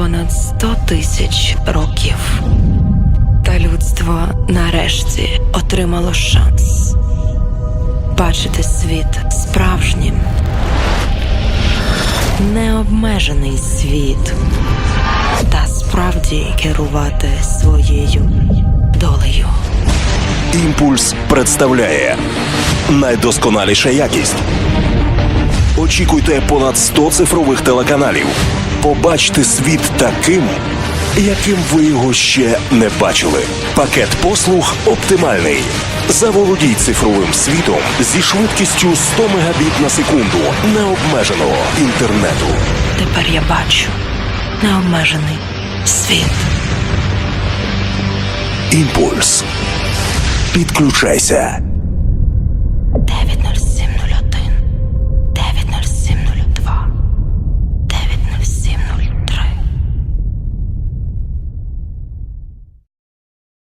понад 100 тисяч років. Та людство нарешті отримало шанс бачити світ справжнім. Необмежений світ та справді керувати своєю долею. Імпульс представляє найдосконаліша якість. Очікуйте понад 100 цифрових телеканалів. Побачте світ таким, яким ви його ще не бачили. Пакет послуг оптимальний. Заволодіть цифровим світом зі швидкістю 100 Мбіт на секунду необмеженого інтернету. Тепер я бачу необмежений світ. Імпульс. Підключайся.